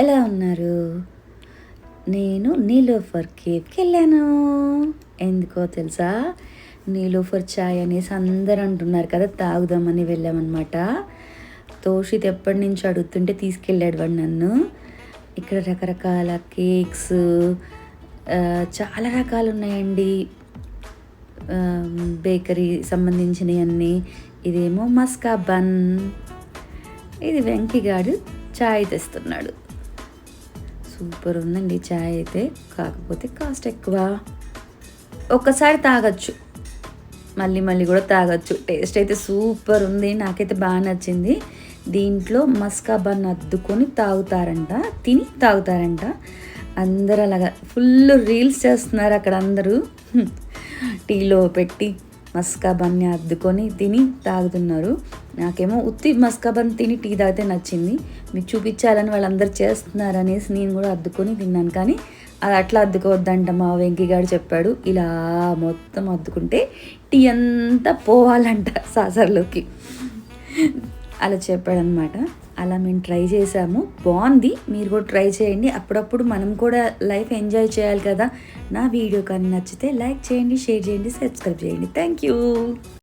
ఎలా ఉన్నారు? నేను నీలోఫర్ కేవ్కి వెళ్ళాను. ఎందుకో తెలుసా? నీలోఫర్ చాయ్ అనేసి అందరు అంటున్నారు కదా తాగుదామని వెళ్ళామన్నమాట. తోషిత్ ఎప్పటి నుంచి అడుగుతుంటే తీసుకెళ్ళాడు వాడు నన్ను. ఇక్కడ రకరకాల కేక్స్ చాలా రకాలు ఉన్నాయండి. బేకరీ సంబంధించినవి అన్నీ ఇదేమో మస్కా బన్ ఇది వెంకిగాడు చాయ్ తెస్తున్నాడు. సూపర్ ఉందండి చాయ్ అయితే. కాకపోతే కాస్ట్ ఎక్కువ. ఒక్కసారి తాగొచ్చు. మళ్ళీ మళ్ళీ కూడా తాగొచ్చు. టేస్ట్ అయితే సూపర్ ఉంది. నాకైతే బాగా నచ్చింది. దీంట్లో మస్కా బన్ అద్దుకొని తాగుతారంట. తిని తాగుతారంట. అందరూ అలాగా ఫుల్ రీల్స్ చేస్తున్నారు అక్కడ అందరూ. టీలో పెట్టి మస్కా బన్ని అద్దుకొని తిని తాగుతున్నారు. నాకేమో ఉత్తి మస్కాబన్ తిని టీ తాగితే నచ్చింది. మీకు చూపించాలని వాళ్ళందరూ చేస్తున్నారనేసి నేను కూడా అద్దుకొని తిన్నాను. కానీ అది అట్లా అద్దుకోవద్దంట మా వెంకిగాడు చెప్పాడు. ఇలా మొత్తం అద్దుకుంటే టీ అంతా పోవాలంట సాసర్లోకి. అలా చెప్పాడనమాట. అలా మేము ట్రై చేసాము బాగుంది. మీరు కూడా ట్రై చేయండి. అప్పుడప్పుడు మనం కూడా లైఫ్ ఎంజాయ్ చేయాలి కదా. నా వీడియో కానీ నచ్చితే లైక్ చేయండి షేర్ చేయండి సబ్స్క్రైబ్ చేయండి. Thank you.